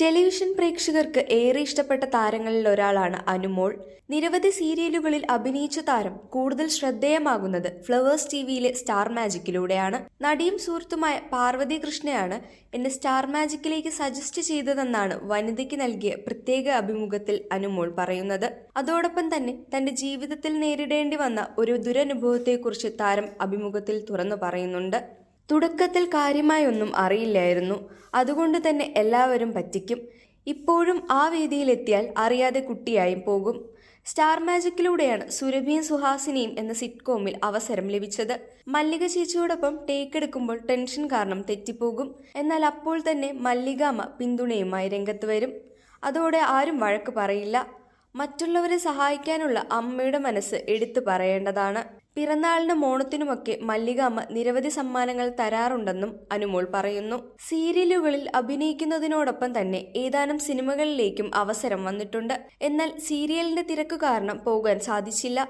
Television പ്രേക്ഷകർക്ക് ഏറെ ഇഷ്ടപ്പെട്ട താരങ്ങളിൽ ഒരാളാണ് അനുമോൾ. നിരവധി സീരിയലുകളിൽ അഭിനയിച്ച താരം കൂടുതൽ ശ്രദ്ധേയമാകുന്നത് ഫ്ലവേഴ്സ് ടിവിയിലെ സ്റ്റാർ മാജിക്കിലൂടെയാണ്. നടിയും സുഹൃത്തുമായ പാർവതി കൃഷ്ണയാണ് എന്നെ സ്റ്റാർ മാജിക്കിലേക്ക് സജസ്റ്റ് ചെയ്തതെന്നാണ് വനിതയ്ക്ക് നൽകിയ പ്രത്യേക അഭിമുഖത്തിൽ അനുമോൾ പറയുന്നത്. അതോടൊപ്പം തന്നെ തന്റെ ജീവിതത്തിൽ നേരിടേണ്ടി വന്ന ഒരു ദുരനുഭവത്തെക്കുറിച്ച് താരം അഭിമുഖത്തിൽ തുറന്നു പറയുന്നുണ്ട്. തുടക്കത്തിൽ കാര്യമായൊന്നും അറിയില്ലായിരുന്നു. അതുകൊണ്ട് തന്നെ എല്ലാവരും പറ്റിക്കും. ഇപ്പോഴും ആ വേദിയിലെത്തിയാൽ അറിയാതെ കുട്ടിയായും പോകും. സ്റ്റാർ മാജിക്കിലൂടെയാണ് സുരഭിയും സുഹാസിനിയും എന്ന സിറ്റ്കോമിൽ അവസരം ലഭിച്ചത്. മല്ലിക ചേച്ചിയോടൊപ്പം ടേക്ക് എടുക്കുമ്പോൾ ടെൻഷൻ കാരണം തെറ്റിപ്പോകും. എന്നാൽ അപ്പോൾ തന്നെ മല്ലികാമ്മ പിന്തുണയുമായി രംഗത്ത് വരും. അതോടെ ആരും വഴക്ക് പറയില്ല. മറ്റുള്ളവരെ സഹായിക്കാനുള്ള അമ്മയുടെ മനസ്സ് എടുത്തു പറയേണ്ടതാണ്. പിറന്നാളിനും ഓണത്തിനുമൊക്കെ മല്ലിക അമ്മ നിരവധി സമ്മാനങ്ങൾ തരാറുണ്ടെന്നും അനുമോൾ പറയുന്നു. സീരിയലുകളിൽ അഭിനയിക്കുന്നതിനോടൊപ്പം തന്നെ ഏതാനും സിനിമകളിലേക്കും അവസരം വന്നിട്ടുണ്ട്. എന്നാൽ സീരിയലിന്റെ തിരക്ക് കാരണം പോകാൻ സാധിച്ചില്ല.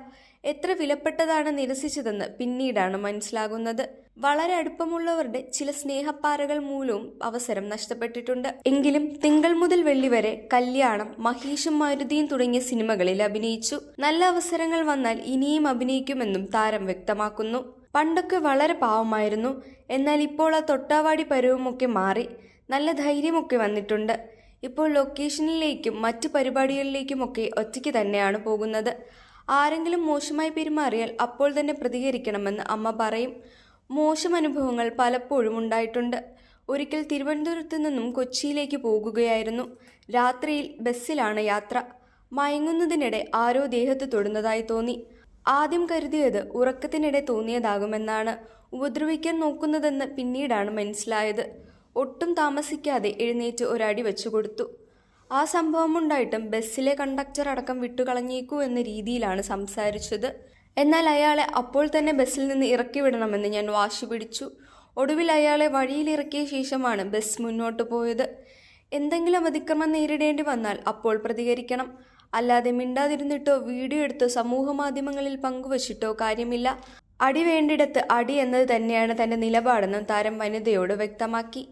എത്ര വിലപ്പെട്ടതാണ് നിരസിച്ചതെന്ന് പിന്നീടാണ് മനസ്സിലാകുന്നത്. വളരെ അടുപ്പമുള്ളവരുടെ ചില സ്നേഹപ്പാറകൾ മൂലവും അവസരം നഷ്ടപ്പെട്ടിട്ടുണ്ട്. എങ്കിലും തിങ്കൾ മുതൽ വെള്ളി വരെ കല്യാണം മഹീഷും മാരുതിയും തുടങ്ങിയ സിനിമകളിൽ അഭിനയിച്ചു. നല്ല അവസരങ്ങൾ വന്നാൽ ഇനിയും അഭിനയിക്കുമെന്നും താരം വ്യക്തമാക്കുന്നു. പണ്ടൊക്കെ വളരെ പാവമായിരുന്നു. എന്നാൽ ഇപ്പോൾ ആ തൊട്ടാവാടി പരുവമൊക്കെ മാറി. നല്ല ധൈര്യമൊക്കെ വന്നിട്ടുണ്ട്. ഇപ്പോൾ ലൊക്കേഷനിലേക്കും മറ്റു പരിപാടികളിലേക്കുമൊക്കെ ഒറ്റയ്ക്ക് തന്നെയാണ് പോകുന്നത്. ആരെങ്കിലും മോശമായി പെരുമാറിയാൽ അപ്പോൾ തന്നെ പ്രതികരിക്കണമെന്ന് അമ്മ പറയും. മോശം അനുഭവങ്ങൾ പലപ്പോഴും ഉണ്ടായിട്ടുണ്ട്. ഒരിക്കൽ തിരുവനന്തപുരത്തു നിന്നും കൊച്ചിയിലേക്ക് പോകുകയായിരുന്നു. രാത്രിയിൽ ബസ്സിലാണ് യാത്ര. മയങ്ങുന്നതിനിടെ ആരോ ദേഹത്ത് തൊടുന്നതായി തോന്നി. ആദ്യം കരുതിയത് ഉറക്കത്തിനിടെ തോന്നിയതാകുമെന്നാണ്. ഉപദ്രവിക്കാൻ നോക്കുന്നതെന്ന് പിന്നീടാണ് മനസ്സിലായത്. ഒട്ടും താമസിക്കാതെ എഴുന്നേറ്റ് ഒരടി വെച്ചു കൊടുത്തു ആ സംഭവം ഉണ്ടായിട്ടും ബസ്സിലെ കണ്ടക്ടർ അടക്കം വിട്ടുകളഞ്ഞേക്കൂ എന്ന രീതിയിലാണ് സംസാരിച്ചത്. എന്നാൽ അയാളെ അപ്പോൾ തന്നെ ബസ്സിൽ നിന്ന് ഇറക്കി വിടണമെന്ന് ഞാൻ വാശി പിടിച്ചു. ഒടുവിൽ അയാളെ വഴിയിലിറക്കിയ ശേഷമാണ് ബസ് മുന്നോട്ട് പോയത്. എന്തെങ്കിലും അതിക്രമം നേരിടേണ്ടി വന്നാൽ അപ്പോൾ പ്രതികരിക്കണം. അല്ലാതെ മിണ്ടാതിരുന്നിട്ടോ വീഡിയോ എടുത്തോ സമൂഹ മാധ്യമങ്ങളിൽ പങ്കുവച്ചിട്ടോ കാര്യമില്ല. അടി വേണ്ടിടത്ത് അടി എന്നത് തന്നെയാണ് തന്റെ നിലപാടെന്നും താരം വനിതയോട് വ്യക്തമാക്കി.